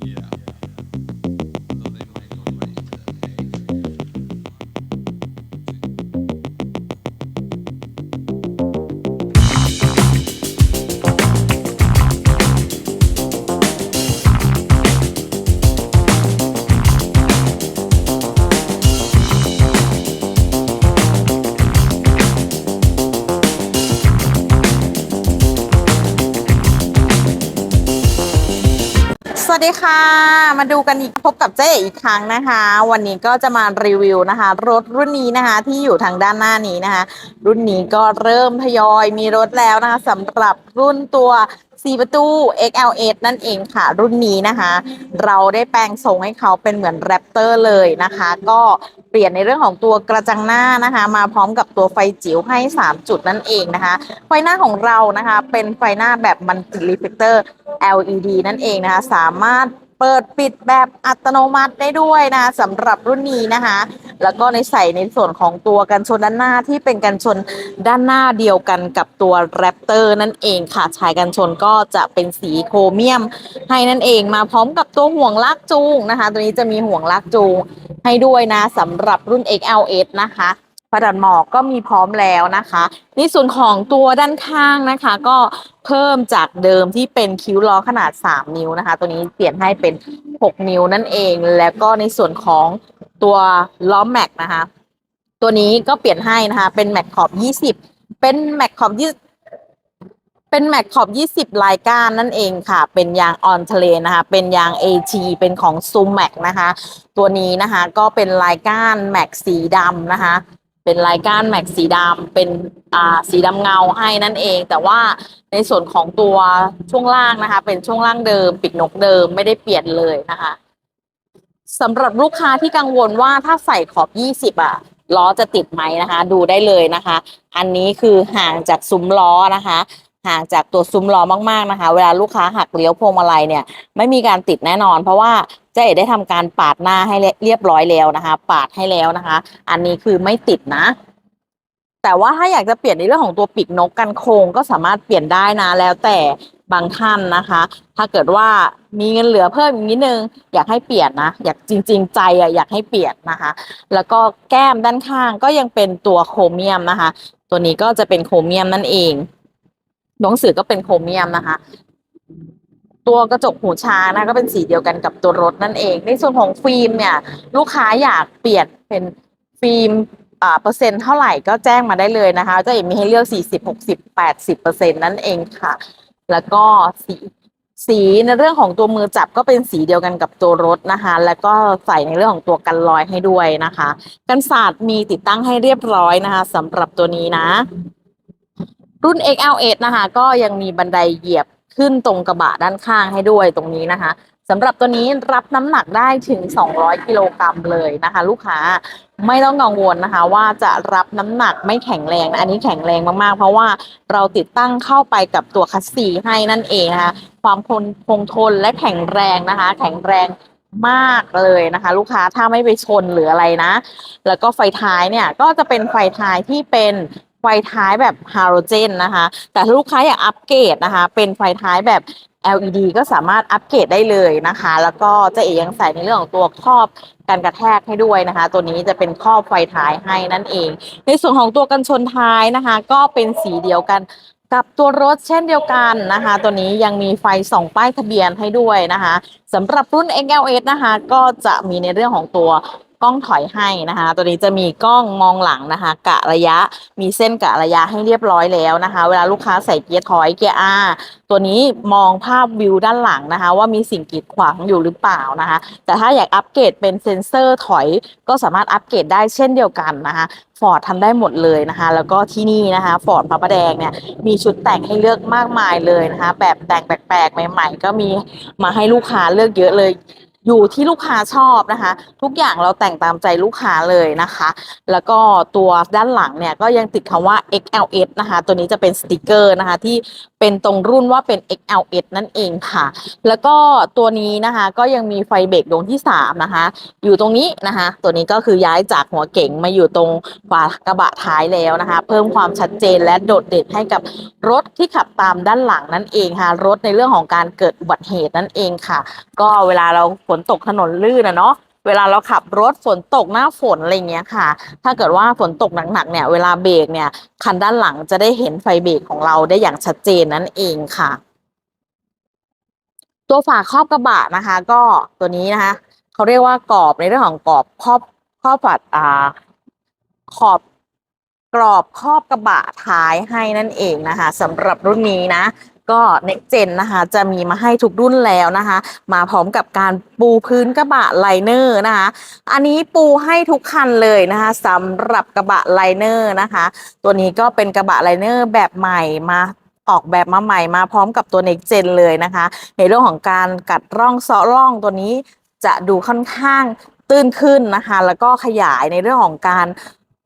ส สดีค่ะ มาดูกันอีกพบกับเจ๊อีกครั้งนะคะ วันนี้ก็จะมารีวิวนะคะ รถรุ่นนี้นะคะ ที่อยู่ทางด้านหน้านี้นะคะ รุ่นนี้ก็เริ่มทยอยมีรถแล้วนะคะสำหรับรุ่นตัว4ประตู XL8 นั่นเองค่ะ รุ่นนี้นะคะ เราได้แปลงทรงให้เขาเป็นเหมือนแรปเตอร์เลยนะคะ ก็ เปลี่ยนในเรื่องของตัวกระจังหน้านะคะ มาพร้อมกับตัวไฟจิ๋วให้ 3 จุดนั่นเองนะคะ ไฟหน้าของเรานะคะ เป็นไฟหน้าแบบมันติรีเฟกเตอร์ LED นั่นเองนะคะ สามารถเปิดปิดแบบอัตโนมัติได้ด้วยนะคะสำหรับรุ่นนี้นะคะ แล้วก็ในใส่ในส่วนของตัวกันชนด้านหน้าที่เป็นกันชนด้านหน้าเดียวกันกับตัวแรปเตอร์นั่นเองค่ะชายกันชนก็จะเป็นสีโครเมียมให้นั่นเองมาพร้อมกับตัวห่วงลากจูงนะคะ ตัวนี้จะมีห่วงลากจูง ให้ด้วยนะสำหรับรุ่น XL8 นะคะผดันหมอกก็มีพร้อมแล้วนะคะในส่วนของตัวด้านข้างนะคะ ก็เพิ่มจากเดิมที่เป็นคิ้วล้อขนาด 3 นิ้วนะคะ ตัวนี้เปลี่ยนให้เป็น 6 นิ้วนั่นเอง แล้วก็ในส่วนของตัวล้อแม็กนะคะ ตัวนี้ก็เปลี่ยนให้นะคะ เป็นแม็กขอบ 20 เป็นแม็กขอบ เป็นแม็กขอบ 20 ลายก้านนั่นเองค่ะ เป็นยางออนเทเลนะคะ เป็นยาง AT เป็นของซูมแม็กนะคะ ตัวนี้นะคะก็เป็นลายก้านแม็กสีดำนะคะ เป็นลายก้านแม็กสีดำเป็นอ่าสีดำเงาให้นั่นเอง แต่ว่าในส่วนของตัวช่วงล่างนะคะ เป็นช่วงล่างเดิมปีกนกเดิมไม่ได้เปลี่ยนเลยนะคะสำหรับลูกค้าที่กังวลว่าถ้าใส่ขอบ 20 อะล้อจะติดไหมนะคะ ดูได้เลยนะคะ อันนี้คือห่างจากซุ้มล้อนะคะ ห่างจากตัวซุ้มล้อมากๆนะคะ เวลาลูกค้าหักเลี้ยวพวงมาลัยเนี่ยไม่มีการติดแน่นอน เพราะว่าเจ๊เอ๋ได้ทำการปาดหน้าให้เรียบร้อยแล้วนะคะ ปาดให้แล้วนะคะ อันนี้คือไม่ติดนะ แต่ว่าถ้าอยากจะเปลี่ยนในเรื่องของตัวปีกนกกันโครงก็สามารถเปลี่ยนได้นะแล้วแต่บางท่านนะคะ ถ้าเกิดว่ามีเงินเหลือเพิ่มอีกนิดนึง อยากให้เปลี่ยนนะ อยากจริง ๆ ใจอะอยากให้เปลี่ยนนะคะ แล้วก็แก้มด้านข้างก็ยังเป็นตัวโครเมียมนะคะ ตัวนี้ก็จะเป็นโครเมียมนั่นเอง หนังสือก็เป็นโครเมียมนะคะ ตัวกระจกหูช้างนะก็เป็นสีเดียวกันกับตัวรถนั่นเอง ในส่วนของฟิล์มเนี่ย ลูกค้าอยากเปลี่ยนเป็นฟิล์มเปอร์เซ็นต์เท่าไหร่ก็แจ้งมาได้เลยนะคะจะมีให้เลือก 40 60 80เปอร์เซ็นต์นั่นเองค่ะ แล้วก็สีสีในเรื่องของตัวมือจับก็เป็นสีเดียวกันกับตัวรถนะคะ แล้วก็ใส่ในเรื่องของตัวกันรอยให้ด้วยนะคะ กันศาสตร์มีติดตั้งให้เรียบร้อยนะคะสำหรับตัวนี้นะ รุ่น XL8 นะคะ ก็ยังมีบันไดเหยียบขึ้นตรงกระบะด้านข้างให้ด้วยตรงนี้นะคะสำหรับตัวนี้รับน้ำหนักได้ถึง 200 กิโลกรัมเลยนะคะ ลูกค้าไม่ต้องกังวลนะคะ ว่าจะรับน้ำหนักไม่แข็งแรง อันนี้แข็งแรงมากๆ เพราะว่าเราติดตั้งเข้าไปกับตัวคัสซีให้นั่นเองนะคะ ความคงคงทนและแข็งแรงนะคะ แข็งแรงมากเลยนะคะ ลูกค้าถ้าไม่ไปชนหรืออะไรนะ แล้วก็ไฟท้ายเนี่ยก็จะเป็นไฟท้ายที่เป็น ไฟท้ายแบบฮาโลเจนนะคะ แต่ถ้าลูกค้าอยากอัปเกรดนะคะ เป็นไฟท้ายแบบ LED ก็สามารถอัปเกรดได้เลยนะคะ แล้วก็จะเอยังใส่ในเรื่องของตัวครอบกันกระแทกให้ด้วยนะคะ ตัวนี้จะเป็นครอบไฟท้ายให้นั่นเอง ในส่วนของตัวกันชนท้ายนะคะ ก็เป็นสีเดียวกันกับตัวรถเช่นเดียวกันนะคะ ตัวนี้ยังมีไฟส่องป้ายทะเบียนให้ด้วยนะคะสำหรับรุ่น XL8 นะคะ ก็จะมีในเรื่องของตัว กล้องถอยให้นะคะ ตัวนี้จะมีกล้องมองหลังนะคะ กะระยะมีเส้นกะระยะให้เรียบร้อยแล้วนะคะ เวลาลูกค้าใส่เกียร์ถอยเกียร์ R ตัวนี้มองภาพวิวด้านหลังนะคะ ว่ามีสิ่งกีดขวางอยู่หรือเปล่านะคะ แต่ถ้าอยากอัปเกรดเป็นเซ็นเซอร์ถอย ก็สามารถอัปเกรดได้เช่นเดียวกันนะคะฟอร์ดทำได้หมดเลยนะคะ แล้วก็ที่นี่นะคะฟอร์ดพระประแดงเนี่ยมีชุดแต่งให้เลือกมากมายเลยนะคะ แบบแต่งแปลกๆใหม่ ๆ ก็มีมาให้ลูกค้าเลือกเยอะเลย อยู่ที่ลูกค้าชอบนะคะ ทุกอย่างเราแต่งตามใจลูกค้าเลยนะคะ แล้วก็ตัวด้านหลังเนี่ยก็ยังติดคำว่า XLS นะคะ ตัวนี้จะเป็นสติกเกอร์นะคะ ที่เป็นตรงรุ่นว่าเป็น XLS นั่นเองค่ะ แล้วก็ตัวนี้นะคะก็ยังมีไฟเบรกดวงที่ 3 นะคะ อยู่ตรงนี้นะคะ ตัวนี้ก็คือย้ายจากหัวเก๋งมาอยู่ตรงฝากระบะท้ายแล้วนะคะ เพิ่มความชัดเจนและโดดเด่นให้กับรถที่ขับตามด้านหลังนั่นเองค่ะ รถในเรื่องของการเกิดอุบัติเหตุนั่นเองค่ะ ก็เวลาเราฝนตกถนนลื่นนะเนาะเวลาเราขับรถฝนตกหน้าฝนอะไรเงี้ยค่ะ ถ้าเกิดว่าฝนตกหนักๆเนี่ย เวลาเบรกเนี่ยคันด้านหลังจะได้เห็นไฟเบรกของเราได้อย่างชัดเจนนั่นเองค่ะ ตัวฝาครอบกระบะนะคะ ก็ตัวนี้นะคะเขาเรียกว่ากรอบในเรื่องของกรอบครอบครอบฝัดอ่าขอบกรอบครอบกระบะท้ายให้นั่นเองนะคะสำหรับรุ่นนี้นะ ก็ next gen นะคะจะมีมาให้ทุกรุ่นแล้วนะคะ มาพร้อมกับการปูพื้นกระบะไลเนอร์นะคะ อันนี้ปูให้ทุกคันเลยนะคะสำหรับกระบะไลเนอร์นะคะ ตัวนี้ก็เป็นกระบะไลเนอร์แบบใหม่มาออกแบบมาใหม่มาพร้อมกับตัว next gen เลยนะคะ ในเรื่องของการกัดร่องเซาะร่องตัวนี้จะดูค่อนข้างตื้นขึ้นนะคะ แล้วก็ขยายในเรื่องของการ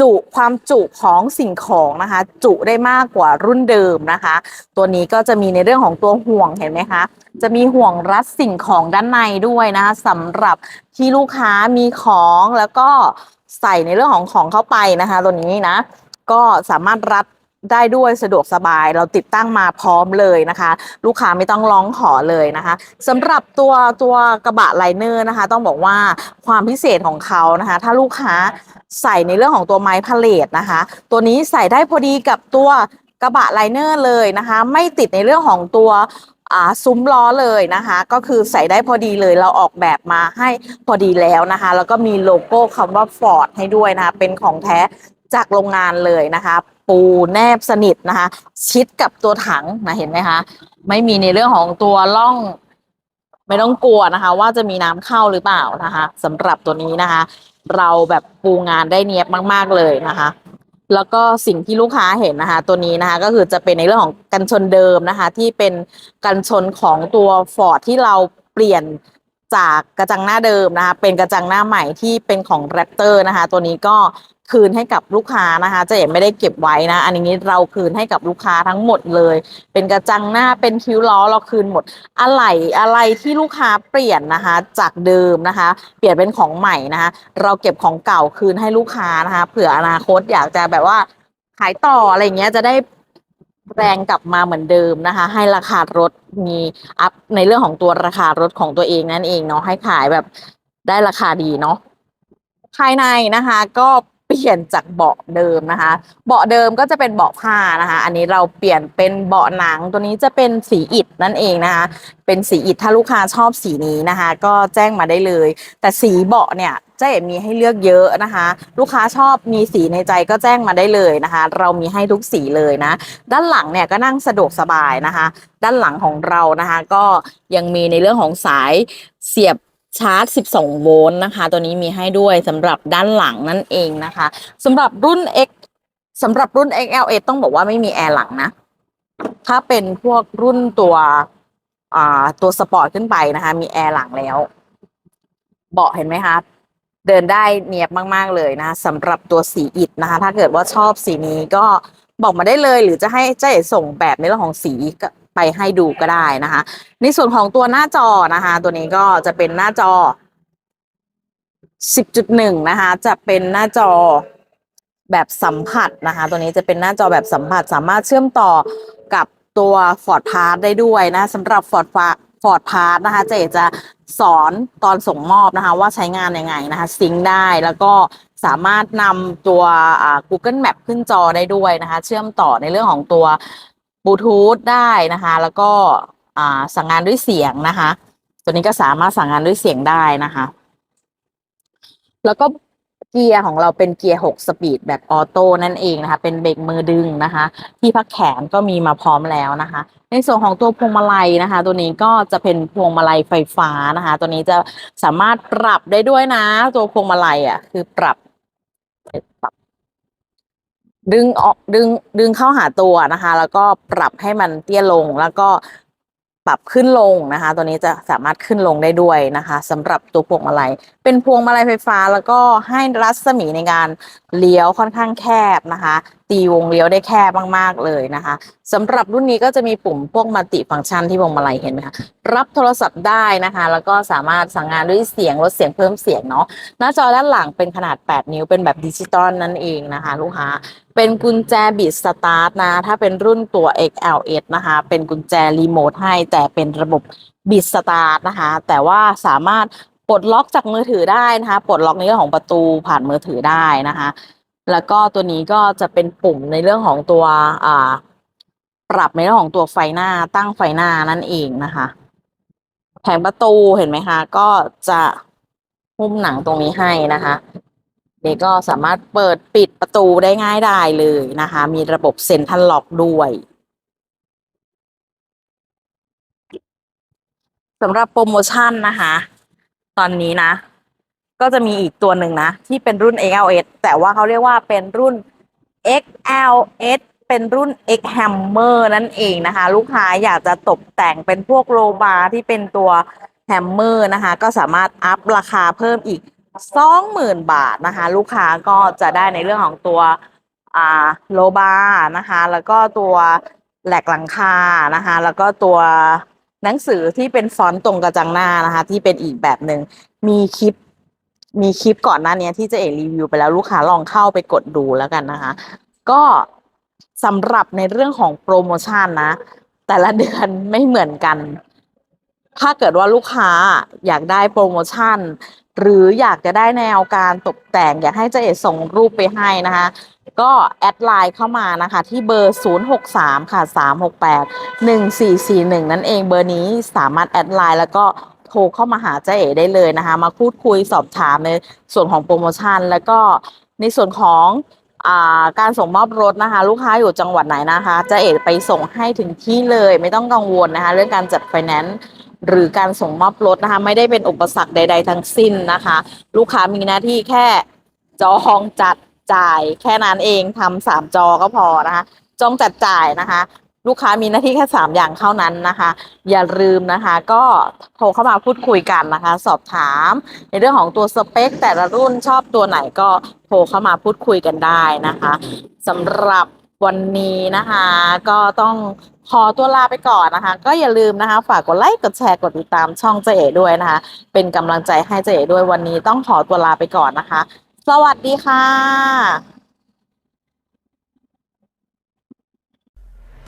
จุความจุของสิ่งของนะคะ จุได้มากกว่ารุ่นเดิมนะคะ ตัวนี้ก็จะมีในเรื่องของตัวห่วงเห็นไหมคะ จะมีห่วงรัดสิ่งของด้านในด้วยนะคะสำหรับที่ลูกค้ามีของแล้วก็ใส่ในเรื่องของของเข้าไปนะคะ ตัวนี้นะ ก็สามารถรัด ได้ด้วยสะดวกสบายเราติดตั้งมาพร้อมเลยนะคะ ลูกค้าไม่ต้องร้องขอเลยนะคะสำหรับตัวตัวกระบะไลเนอร์นะคะ ต้องบอกว่าความพิเศษของเขานะคะ ถ้าลูกค้าใส่ในเรื่องของตัวไม้พาเลทนะคะ ตัวนี้ใส่ได้พอดีกับตัวกระบะไลเนอร์เลยนะคะ ไม่ติดในเรื่องของตัวซุ้มล้อเลยนะคะ ก็คือใส่ได้พอดีเลยเราออกแบบมาให้พอดีแล้วนะคะ แล้วก็มีโลโก้คำว่า Ford ให้ด้วยนะคะ เป็นของแท้ จากโรงงานเลยนะคะ ปูแนบสนิทนะคะ ชิดกับตัวถังนะเห็นไหมคะ ไม่มีในเรื่องของตัวล่อง ไม่ต้องกลัวนะคะ ว่าจะมีน้ำเข้าหรือเปล่านะคะสำหรับตัวนี้นะคะ เราแบบปูงานได้เนียบมาก ๆเลยนะคะแล้วก็สิ่งที่ลูกค้าเห็นนะคะ ตัวนี้นะคะก็คือจะเป็นในเรื่องของกันชนเดิมนะคะ ที่เป็นกันชนของตัวฟอร์ดที่เราเปลี่ยนจากกระจังหน้าเดิมนะคะ เป็นกระจังหน้าใหม่ที่เป็นของแรปเตอร์นะคะ ตัวนี้ก็ คืนให้กับลูกค้านะคะเจะเห็นไม่ได้เก็บไว้นะ อันนี้เราคืนให้กับลูกค้าทั้งหมดเลย เป็นกระจังหน้าเป็นคิ้วล้อเราคืนหมด อะไรอะไรที่ลูกค้าเปลี่ยนนะคะ จากเดิมนะคะ เปลี่ยนเป็นของใหม่นะคะ เราเก็บของเก่าคืนให้ลูกค้านะคะเผื่ออนาคตอยากจะแบบว่าขายต่ออะไรเงี้ยจะได้แรงกลับมาเหมือนเดิมนะคะ ให้ราคารถมีอัพในเรื่องของตัวราคารถของตัวเองนั่นเองเนาะให้ขายแบบได้ราคาดีเนาะภายในนะคะก็เปลี่ยนจากเบาะเดิมนะคะ เบาะเดิมก็จะเป็นเบาะผ้านะคะ อันนี้เราเปลี่ยนเป็นเบาะหนังตัวนี้จะเป็นสีอิฐนั่นเองนะคะ เป็นสีอิฐถ้าลูกค้าชอบสีนี้นะคะ ก็แจ้งมาได้เลย แต่สีเบาะเนี่ยเจ๊มีให้เลือกเยอะนะคะ ลูกค้าชอบมีสีในใจก็แจ้งมาได้เลยนะคะ เรามีให้ทุกสีเลยนะ ด้านหลังเนี่ยก็นั่งสะดวกสบายนะคะ ด้านหลังของเรานะคะ ก็ยังมีในเรื่องของสายเสียบ ชาร์จ 12 โวลต์นะคะ ตัวนี้มีให้ด้วยสำหรับด้านหลังนั่นเองนะคะสำหรับรุ่น X สำหรับรุ่น XLS ต้องบอกว่าไม่มีแอร์หลังนะ ถ้าเป็นพวกรุ่นตัวอ่าตัวสปอร์ตขึ้นไปนะคะ มีแอร์หลังแล้ว เบาะเห็นไหมคะ เดินได้เนียบมาก ๆ เลยนะสำหรับตัวสีอิฐนะคะ ถ้าเกิดว่าชอบสีนี้ก็บอกมาได้เลย หรือจะให้เจ๊ส่งแบบในเรื่องของสีก็ ไปให้ดูก็ได้นะคะ ในส่วนของตัวหน้าจอนะคะ ตัวนี้ก็จะเป็นหน้าจอ 10.1 นะคะ จะเป็นหน้าจอแบบสัมผัสนะคะ ตัวนี้จะเป็นหน้าจอแบบสัมผัส สามารถเชื่อมต่อกับตัว Ford Pass ได้ด้วยนะสำหรับ Ford Ford Pass นะคะเจจะสอนตอนส่งมอบนะคะ ว่าใช้งานยังไงนะคะ ซิงค์ได้แล้วก็สามารถนำตัว Google Map ขึ้นจอได้ด้วยนะคะ เชื่อมต่อในเรื่องของตัว บลูทูธได้นะคะ แล้วก็สั่งงานด้วยเสียงนะคะ ตัวนี้ก็สามารถสั่งงานด้วยเสียงได้นะคะ แล้วก็เกียร์ของเราเป็นเกียร์ 6 สปีดแบบออโต้นั่นเองนะคะ เป็นเบรกมือดึงนะคะ ที่พักแขนก็มีมาพร้อมแล้วนะคะ ในส่วนของตัวพวงมาลัยนะคะ ตัวนี้ก็จะเป็นพวงมาลัยไฟฟ้านะคะ ตัวนี้จะสามารถปรับได้ด้วยนะ ตัวพวงมาลัยอะ คือปรับปรับ ดึงออกดึงดึงเข้าหาตัวนะคะ แล้วก็ปรับให้มันเตี้ยลงแล้วก็ปรับขึ้นลงนะคะ ตัวนี้จะสามารถขึ้นลงได้ด้วยนะคะสำหรับตัวพวงมาลัย เป็นพวงมาลัยไฟฟ้าแล้วก็ให้รัศมีในการเลี้ยวค่อนข้างแคบนะคะ ตีวงเลี้ยวได้แคบมากๆเลยนะคะสำหรับรุ่นนี้ก็จะมีปุ่มพวกมัลติฟังก์ชันที่พวงมาลัยเห็นไหมคะรับโทรศัพท์ได้นะคะ แล้วก็สามารถสั่งงานด้วยเสียงลดเสียงเพิ่มเสียงเนาะหน้าจอด้านหลังเป็นขนาด 8 นิ้วเป็นแบบดิจิตอลนั่นเองนะคะ ลูกค้าเป็นกุญแจบิดสตาร์ทนะ ถ้าเป็นรุ่นตัว XLS นะคะ เป็นกุญแจรีโมทให้ แต่เป็นระบบบิดสตาร์ทนะคะ แต่ว่าสามารถปลดล็อกจากมือถือได้นะคะ ปลดล็อกในเรื่องของประตูผ่านมือถือได้นะคะ แล้วก็ตัวนี้ก็จะเป็นปุ่มในเรื่องของตัวอ่า ปรับในเรื่องของตัวไฟหน้าตั้งไฟหน้านั่นเองนะคะ แผงประตูเห็นไหมคะ ก็จะหุ้มหนังตรงนี้ให้นะคะเด็กก็สามารถเปิดปิดประตูได้ง่ายได้เลยนะคะ มีระบบเซ็นทรัลล็อกด้วยสำหรับโปรโมชั่นนะคะ ตอนนี้นะ ก็จะมีอีกตัวหนึ่งนะ ที่เป็นรุ่น XLS แต่ว่าเขาเรียกว่าเป็นรุ่น XLS เป็นรุ่น X Hammer นั่นเองนะคะ ลูกค้าอยากจะตกแต่งเป็นพวกโลบาร์ที่เป็นตัวแฮมเมอร์นะคะ ก็สามารถอัพราคาเพิ่มอีก 20,000 บาทนะคะ ลูกค้าก็จะได้ในเรื่องของตัวโลบาร์นะคะ แล้วก็ตัวแหลกหลังคานะคะ แล้วก็ตัวหนังสือที่เป็นฟอนต์ตรงกระจังหน้านะคะ ที่เป็นอีกแบบหนึ่งมีคลิป มีคลิปก่อนหน้านี้ที่เจะเอกรีวิวไปแล้วลูกค้าลองเข้าไปกดดูแล้วกันนะคะ ก็สำหรับในเรื่องของโปรโมชั่นนะ แต่ละเดือนไม่เหมือนกัน ถ้าเกิดว่าลูกค้าอยากได้โปรโมชั่น หรืออยากจะได้แนวการตกแต่ง อยากให้เจ๊เอกส่งรูปไปให้นะคะ ก็แอดไลน์เข้ามานะคะ ที่เบอร์ 063 ค่ะ 368 1441 นั่นเองเบอร์นี้สามารถแอดไลน์แล้วก็ โทรเข้ามาหาเจ๊เอ๋ได้เลยนะคะ มาพูดคุยสอบถามในส่วนของโปรโมชั่น แล้วก็ในส่วนของาการส่งมอบรถนะคะ ลูกค้าอยู่จังหวัดไหนนะคะเจ๊เอ๋ไปส่งให้ถึงที่เลยไม่ต้องกังวลนะคะ เรื่องการจัดไฟแนนซ์หรือการส่งมอบรถนะคะ ไม่ได้เป็นอุปสรรคใด ๆ ทั้งสิ้นนะคะ ลูกค้ามีหน้าที่แค่จองจัดจ่าย แค่นั้นเองทำสามจอก็พอนะคะ จองจัดจ่ายนะคะ ลูกค้ามีหน้าที่แค่สามอย่างเท่านั้นนะคะ อย่าลืมนะคะ ก็โทรเข้ามาพูดคุยกันนะคะ สอบถาม ในเรื่องของตัวสเปค แต่ละรุ่นชอบตัวไหนก็โทรเข้ามาพูดคุยกันได้นะคะสำหรับวันนี้นะคะ ก็ต้องขอตัวลาไปก่อนนะคะ ก็อย่าลืมนะคะ ฝากกดไลค์กดแชร์กดติดตามช่องเจเอ๋ด้วยนะคะ เป็นกำลังใจให้เจเอ๋ด้วยวันนี้ต้องขอตัวลาไปก่อนนะคะ สวัสดีค่ะ